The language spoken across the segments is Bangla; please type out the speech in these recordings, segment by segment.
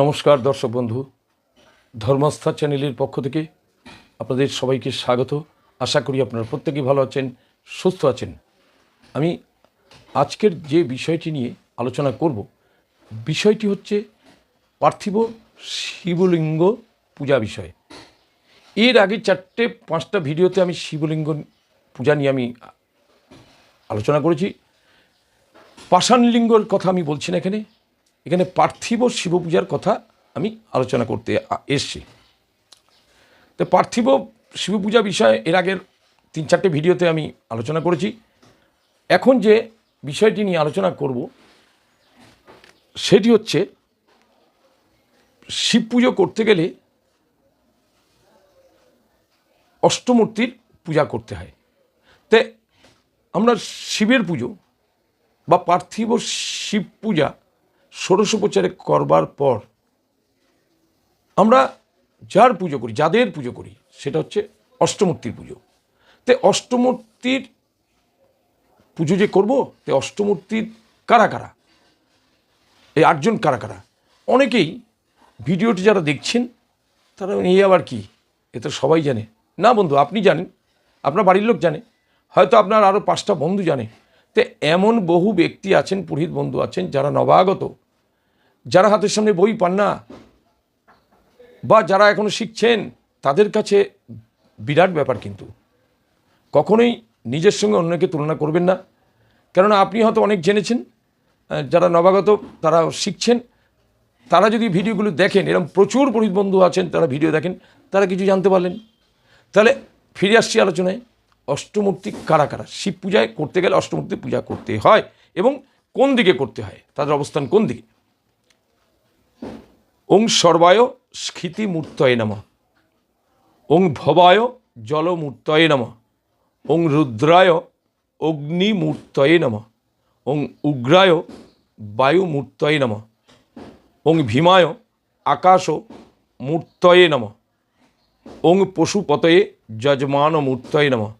নমস্কার, দর্শক বন্ধু। ধর্মস্থা চ্যানেলের পক্ষ থেকে আপনাদের সবাইকে স্বাগত। আশা করি আপনারা প্রত্যেকেই ভালো আছেন, সুস্থ আছেন। আমি আজকের যে বিষয়টি নিয়ে আলোচনা করব, বিষয়টি হচ্ছে পার্থিব শিবলিঙ্গ পূজা বিষয়। এর আগে চারটে, পাঁচটা ভিডিওতে আমি শিবলিঙ্গ পূজা নিয়ে আমি আলোচনা করেছি। পাষাণলিঙ্গর কথা আমি বলছি না এখানে। এখানে পার্থিব শিব পূজার কথা আমি আলোচনা করতে এসছি। তো পার্থিব শিব পূজা বিষয়ে এর আগের তিন চারটে ভিডিওতে আমি আলোচনা করেছি। এখন যে বিষয়টি নিয়ে আলোচনা করব, সেটি হচ্ছে শিব পুজো করতে গেলে অষ্টমূর্তির পূজা করতে হয়। তে আমরা শিবের পুজো বা পার্থিব শিব পূজা ষোড়শোপচারে করবার পর আমরা যার পুজো করি, যাদের পুজো করি, সেটা হচ্ছে অষ্টমূর্তির পুজো। তে অষ্টমূর্তির পুজো যে করব, তে অষ্টমূর্তির কারা কারা? এই আটজন কারা কারা? অনেকেই ভিডিওটি যারা দেখছেন, তারা এই আবার কি? এ তো সবাই জানে। না বন্ধু, আপনি জানেন, আপনার বাড়ির লোক জানে, হয়তো আপনার আরও পাঁচটা বন্ধু জানে। তে এমন বহু ব্যক্তি আছেন, পুরোহিত বন্ধু আছেন, যারা নবাগত যারা হাতের সামনে বই পান না বা যারা এখনও শিখছেন, তাদের কাছে বিরাট ব্যাপার কিন্তু। কখনোই নিজের সঙ্গে অন্যকে তুলনা করবেন না। কেননা আপনি হয়তো অনেক জেনেছেন যারা নবাগত, তারা শিখছেন। তারা যদি ভিডিওগুলো দেখেন এরকম প্রচুর বন্ধু আছেন, তারা ভিডিও দেখেন, তারা কিছু জানতে পারলেন। তাহলে ফিরে আসছি আলোচনায় অষ্টমূর্তি কারা কারা? শিব পূজায় করতে গেলে অষ্টমূর্তি পূজা করতে হয় এবং কোন দিকে করতে হয়? তাদের অবস্থান কোন দিকে? ওং সর্বায় স্ফীতিমূর্তয়ে নম। ওং ভবায় জলমূর্তয়ে নম। ওং রুদ্রায় অগ্নিমূর্তয়ে নম। ওং উগ্রায় বায়ুমূর্তয়ে নম। ওং ভীমায় আকাশ মূর্তয়ে নম। ওং পশুপতয়ে যজমান মূর্তয়ে নম।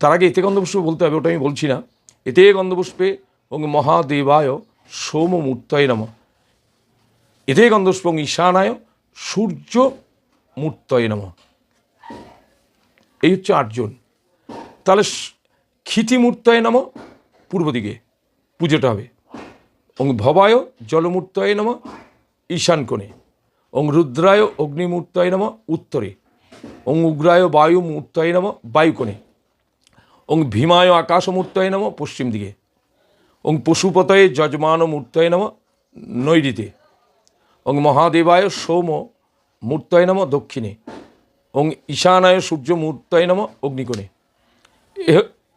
তার আগে এতে গন্ধপুষ্প বলতে হবে, ওটা আমি বলছি না। এতে গন্ধপুষ্পে ওং মহাদেবায় সোম মূর্তয়ে নম। এতে ওং ঈশানায় সূর্য মূর্তয় নম। এই হচ্ছে আটজন তাহলে ক্ষিতিমূর্তয়ে নম পূর্ব দিকে। পুজোটা হবে। ওং ভবায় জলমূর্তয় নম ঈশান কোণে। ওং রুদ্রায় অগ্নিমূর্তয় নম উত্তরে। ওং উগ্রায় বায়ুমূর্তয়ে নম বায়ুকোণে ওং ভীমায় আকাশ মূর্তয় নম পশ্চিম দিকে। ওং পশুপতয়ে যজমান মূর্তয় নম নৈরিতে ওং মহাদেবায় সোম মূর্তয়ে নম দক্ষিণে। ওং ঈশানায় সূর্য মূর্তয়ে নম অগ্নিকোণে।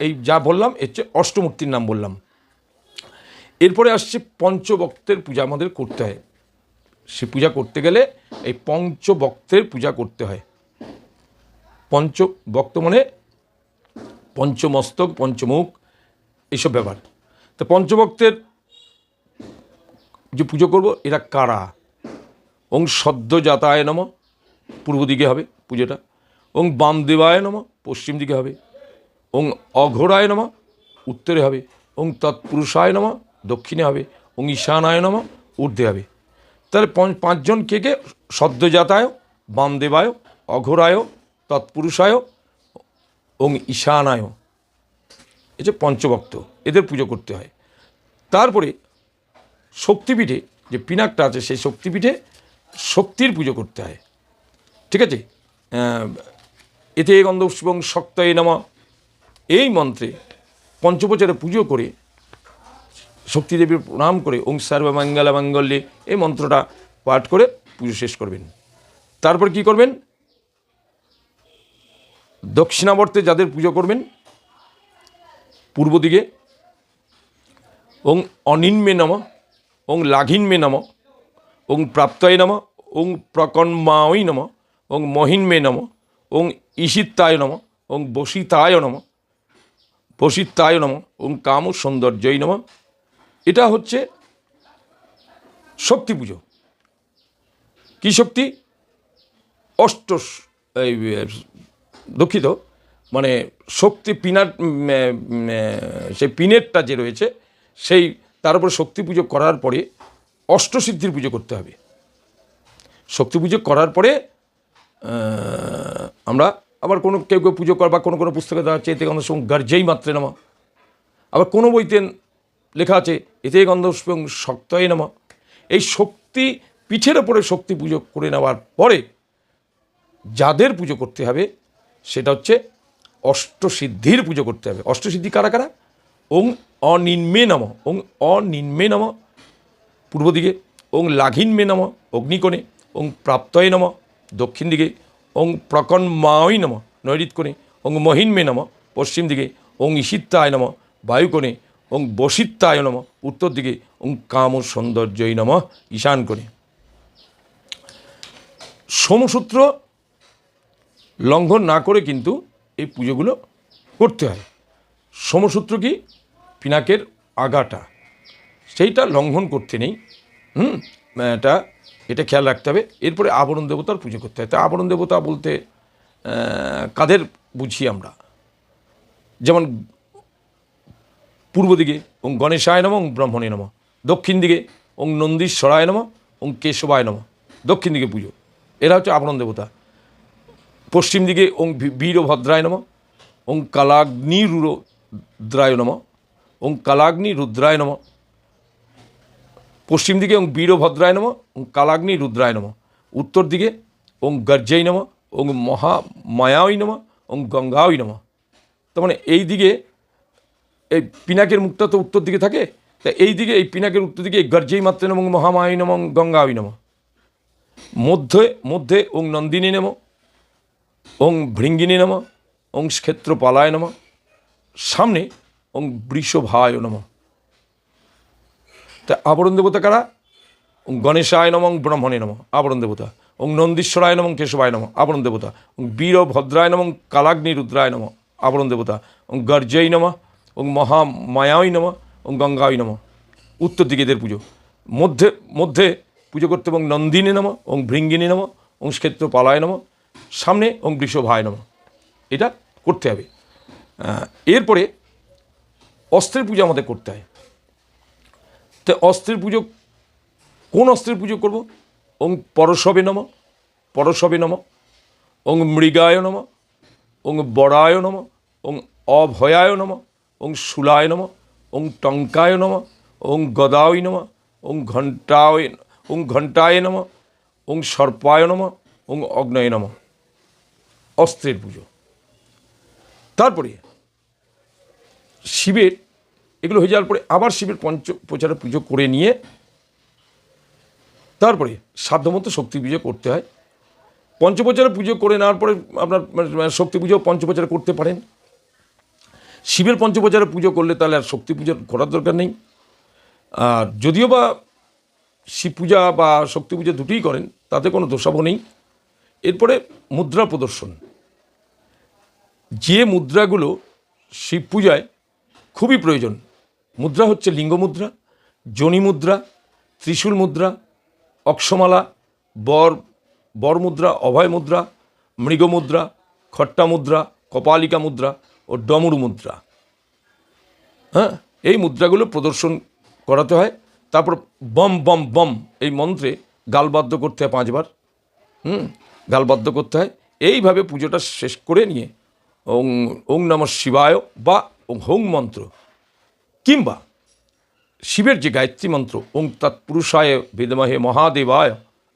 এই যা বললাম, এর হচ্ছে অষ্টমূর্তির নাম বললাম। এরপরে আসছে পঞ্চবক্তের পূজা আমাদের করতে হয়। সে পূজা করতে গেলে এই পঞ্চবক্তের পূজা করতে হয়। পঞ্চবক্ত মানে পঞ্চমস্তক, পঞ্চমুখ এইসব ব্যাপার। তো পঞ্চবক্তের যে পুজো করব, এরা কারা? ওং সদ্য যাতায় নম। পূর্ব দিকে হবে পুজোটা। ওং বামদেবায় নম, পশ্চিম দিকে হবে। ওং অঘোরায় নম, উত্তরে হবে। ওং তৎপুরুষায় নম, দক্ষিণে হবে। ওং ঈশানায় নম, ঊর্ধ্বে হবে। তাহলে পাঁচজন কে কে? সদ্য যাতায় সদ্যজাতায়, বামদেবায়, অঘোরায়, তৎপুরুষায়, ওং ঈশানায়। এই যে পঞ্চভক্ত, এদের পুজো করতে হয়। তারপরে শক্তিপীঠে যে পিনাকটা আছে, সেই শক্তিপীঠে শক্তির পুজো করতে হয়। ঠিক আছে? এতে গন্ধ এবং শক্তয়ে নম। এই মন্ত্রে পঞ্চবচরে পুজো করে শক্তিদেবীর প্রণাম করে, ওং সর্বমঙ্গল মঙ্গলে এই মন্ত্রটা পাঠ করে পুজো শেষ করবেন। তারপর কি করবেন? দক্ষিণাবর্তে যাদের পুজো করবেন, পূর্ব দিকে, ওং অনিন্মে নম, ওং লাঘিন্মে নম, ওং প্রাপ্তয় নম ওং প্রকন্মায় নম ওং মহিন্মে নম ওং ঈশিত্তায় নম ওং বসিতায় নম বসিত্তায় নম ওং কাম সৌন্দর্যই নম। এটা হচ্ছে শক্তি পুজো। কী শক্তি? অষ্ট এই দুঃখিত। মানে শক্তি এ, সেই পিনেটটা যে রয়েছে সেই তার উপরে শক্তি পুজো করার পরে অষ্টসিদ্ধির পুজো করতে হবে। শক্তি পুজো করার পরে আমরা আবার কোনো কেউ কেউ পুজো কর বা কোনো কোনো পুস্তকে দেওয়া হচ্ছে এতে গন্ধ গার্জেই মাত্রে নামা। আবার কোনো বইতে লেখা আছে, এতে গন্ধ শক্তই নামা। এই শক্তি, পিঠের ওপরে শক্তি পুজো করে নেওয়ার পরে যাদের পুজো করতে হবে, সেটা হচ্ছে অষ্টসিদ্ধির পুজো করতে হবে। অষ্টসিদ্ধি কারা কারা? ওং অনিন্মে নম। ওং অনিন্মে নম। পূর্ব দিকে, ওং লাঘিন্মে নম। অগ্নিকোণে। ওং প্রাপ্তয় নম। দক্ষিণ দিকে ওং প্রকন্মায় নম। নৈরিত কোণে ওং মহিন্মে নম। পশ্চিম দিকে ওং ঈশিত্তায় নম। বায়ুকোণে ওং বসিত্তায় নম। উত্তর দিকে ওং কাম সৌন্দর্যই নম। ঈশান কোণে। সোমসূত্র লঙ্ঘন না করে কিন্তু এই পুজোগুলো করতে হয়। সমসূত্র কি? পিনাকের আগাটা। সেইটা লঙ্ঘন করতে নেই। হুম, এটা এটা খেয়াল রাখতে হবে। এরপরে আবরণ দেবতার পুজো করতে হয়। তা আবরণ দেবতা বলতে কাদের বুঝি আমরা? যেমন পূর্ব দিকে ওং গণেশায় নম, ওং ব্রহ্মণে নম। দক্ষিণ দিকে ওং নন্দীশ্বরায় নম, ওং কেশবায় নম। দক্ষিণ দিকে পুজো। এরা হচ্ছে আবরণ দেবতা। পশ্চিম দিকে ওং বীরভদ্রায় নম, ওং কালাগ্নি রুদ্রায় নম, ওং কালাগ্নি রুদ্রায় নম পশ্চিম দিকে ওং বীরভদ্রায় নম, ওং কালাগ্নি রুদ্রায় নম, উত্তর দিকে ওং গর্জয় নম, ওং মহা মায়াই নম, ওং গঙ্গাই নম। তার মানে এই দিকে এই পিনাকের মুখটা তো উত্তর দিকে থাকে, তা এই দিকে, এই পিনাকের উত্তর দিকে গর্জেই মাত্র নম মহামায় নম গঙ্গাই নম। মধ্যে মধ্যে ওং নন্দিনী নম, ওং ভৃঙ্গিনী নম, ওং ক্ষেত্রপালায় নম, সামনে ওং বৃষভায় নম। তা আবরণ দেবতা কারা? ওং গণেশায় নম, ব্রহ্মণে নম, আবরণ দেবতা। ওং নন্দীশ্বরায় নম, কেশবায় নম, আবরণ দেবতা। ওং বীরভদ্রায় নম কালাগ্নি রুদ্রায় নম, আবরণ দেবতা। ওং গর্জয় নম, ওং মহামায়াই নম, ওং গঙ্গাই নম। উত্তর দিকে এদের পুজো। মধ্যে মধ্যে পুজো করতে এবং নন্দিনী নম, ওং ভৃঙ্গিনী নম, ওং ক্ষেত্রপালায় নম। সামনে ওং বৃষভায় নম। এটা করতে হবে। এরপরে অস্ত্রের পূজা আমাদের করতে হয়। তো অস্ত্রের পুজো, কোন অস্ত্রের পুজো করব? ওং পরশবে নম পরশবে নম, ওং মৃগায় নম, ওং বরায় নম, ওং অভয়ায় নম, ওং শুলায় নম, ওং টঙ্কায় নম, ওং গদায় নম, ওং ঘণ্টায় ওং ঘণ্টায় নম, ওং সর্পায় নম, ওং অগ্নয় নম। অস্ত্রের পুজো। তারপরে শিবের এগুলো হয়ে যাওয়ার পরে আবার শিবের পঞ্চ প্রচারে পুজো করে নিয়ে তারপরে সাধ্যমতো শক্তি পুজো করতে হয়। পঞ্চপ্রচারে পুজো করে নেওয়ার পরে আপনার মানে শক্তি পুজো পঞ্চপ্রচারে করতে পারেন। শিবের পঞ্চপ্রচারে পুজো করলে তাহলে আর শক্তি পুজো করার দরকার নেই। আর যদিও বা শিব পূজা বা শক্তি পূজা দুটোই করেন, তাতে কোনো দোষাব নেই। এরপরে মুদ্রা প্রদর্শন। যে মুদ্রাগুলো শিব পূজায় খুবই প্রয়োজন মুদ্রা হচ্ছে লিঙ্গ মুদ্রা যোনি মুদ্রা, ত্রিশূল মুদ্রা, অক্ষমালা, বর বর মুদ্রা, অভয় মুদ্রা, মৃগ মুদ্রা, খট্টা মুদ্রা, কপালিকা মুদ্রা ও ডমরু মুদ্রা। হ্যাঁ এই মুদ্রাগুলো প্রদর্শন করাতে হয়। তারপর বম বম বম এই মন্ত্রে গালবাদ্য করতে হয় পাঁচবার। হুম গালবাদ্য করতে হয়। এইভাবে পুজোটা শেষ করে নিয়ে ওং ওং নম শিবায় বা হোং মন্ত্র কিংবা শিবের যে গায়ত্রী মন্ত্র, ওং তৎপুরুষায় বিদমহে মহাদেবায়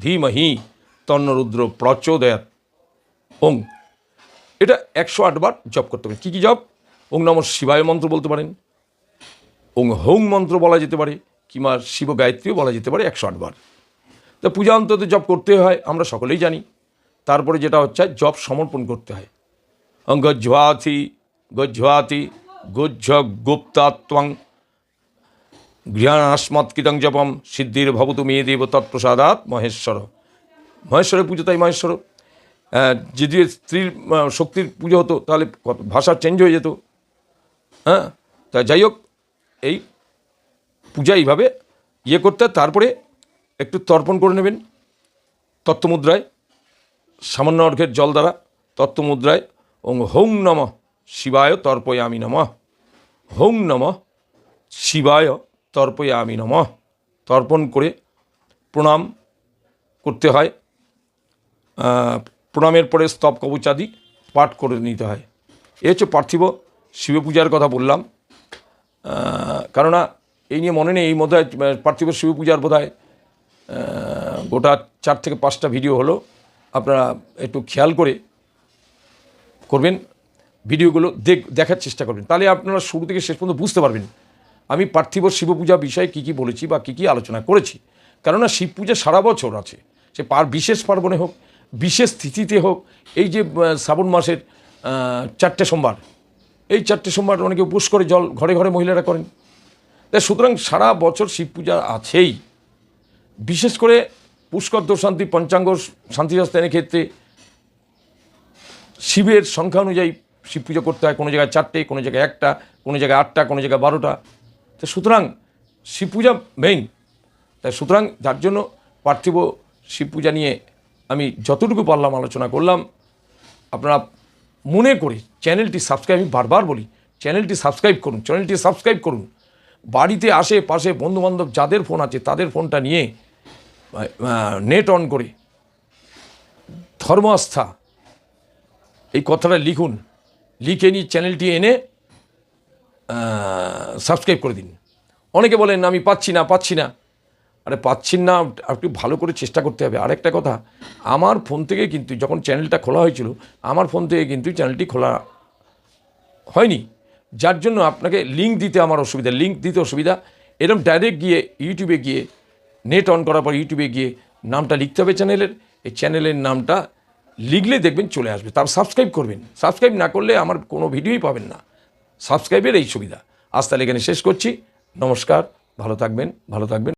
ধীমহি তন্নরুদ্র প্রচোদয়াত। ওং, এটা একশো আটবার জপ করতে পারেন। কী কী জপ? ওং নম শিবায় মন্ত্র বলতে পারেন। ওং হোং মন্ত্র বলা যেতে পারে, কিংবা শিব গায়ত্রীও বলা যেতে পারে একশো আটবার তো পূজা অন্তত জপ করতে হয়, আমরা সকলেই জানি। তারপরে যেটা হচ্ছে, জপ সমর্পণ করতে হয়। গজ্ঝ্বাথি গজ্ঝ্বাতি গজ্ঝ গুপ্তাত্বং গৃহানাস্মৎকৃতং জপম সিদ্ধির ভবতু মেয়ে দেব তৎপ্রসাদাত মহেশ্বর মহেশ্বরের পুজো তাই মহেশ্বর যদি স্ত্রীর শক্তির পুজো হতো তাহলে ভাষা চেঞ্জ হয়ে যেত। হ্যাঁ তা যাই হোক, এই পূজা এইভাবে ইয়ে করতে। তারপরে একটু তর্পণ করে নেবেন। তত্ত্বমুদ্রায়, সামান্য অর্ঘের জল দ্বারা তত্ত্বমুদ্রায়, ওং হৌং নম শিবায় তর্পয়ামি নম। হৌং নম, শিবায় তর্পয় আমি নম। তর্পণ করে প্রণাম করতে হয়। প্রণামের পরে স্তব কবচাদি পাঠ করে নিতে হয়। এ হচ্ছে পার্থিব শিব পূজার কথা বললাম। কেননা এই নিয়ে মনে নেই, এই মধ্যে পার্থিব শিব পূজার বোধ গোটা চার থেকে পাঁচটা ভিডিও হলো। আপনারা একটু খেয়াল করে করবেন। ভিডিওগুলো দেখ দেখার চেষ্টা করবেন। তাহলে আপনারা শুরু থেকে শেষ পর্যন্ত বুঝতে পারবেন আমি পার্থিব শিব পূজা বিষয়ে কী কী বলেছি বা কী কী আলোচনা করেছি। কেননা শিব পূজা সারা বছর আছে। সে পার বিশেষ পার্বণে হোক, বিশেষ তিথিতে হোক, এই যে শ্রাবণ মাসের চারটে সোমবার, এই চারটে সোমবার অনেকে উপোস করে জল ঘরে ঘরে মহিলারা করেন। তাই সুতরাং সারা বছর শিব পূজা আছেই। বিশেষ করে পুষ্কর দোশান্তি পঞ্চাঙ্গ শান্তিশাস্ত্রের ক্ষেত্রে শিবের সংখ্যা অনুযায়ী শিব পুজো করতে হয়, কোনো জায়গায় চারটে, কোনো জায়গায় একটা, কোনো জায়গায় আটটা, কোনো জায়গায় বারোটা। তো সুতরাং শিব পূজা মেইন তাই সুতরাং যার জন্য পার্থিব শিব পূজা নিয়ে আমি যতটুকু পারলাম আলোচনা করলাম, আপনারা মনে করে চ্যানেলটি সাবস্ক্রাইব আমি বারবার বলি, চ্যানেলটি সাবস্ক্রাইব করুন, চ্যানেলটি সাবস্ক্রাইব করুন। বাড়িতে আসে আশেপাশে বন্ধুবান্ধব যাদের ফোন আছে, তাদের ফোনটা নিয়ে নেট অন করে ধর্ম আস্থা এই কথাটা লিখুন। লিখে নিয়ে চ্যানেলটি এনে সাবস্ক্রাইব করে দিন। অনেকে বলেন, আমি পাচ্ছি না পাচ্ছি না। আরে, পাচ্ছেন না একটু ভালো করে চেষ্টা করতে হবে। আরেকটা কথা, আমার ফোন থেকে কিন্তু যখন চ্যানেলটা খোলা হয়েছিল, আমার ফোন থেকে কিন্তু চ্যানেলটি খোলা হয়নি। যার জন্য আপনাকে লিঙ্ক দিতে আমার অসুবিধা লিঙ্ক দিতে অসুবিধা। এরকম ডাইরেক্ট গিয়ে ইউটিউবে গিয়ে নেট অন করার পর ইউটিউবে গিয়ে নামটা লিখতে হবে চ্যানেলের। এই চ্যানেলের নামটা লিখলে দেখবেন চলে আসবে। তার সাবস্ক্রাইব করবেন। সাবস্ক্রাইব না করলে আমার কোনো ভিডিওই পাবেন না। সাবস্ক্রাইবের এই সুবিধা। আজ তাহলে এখানে শেষ করছি। নমস্কার। ভালো থাকবেন। ভালো থাকবেন।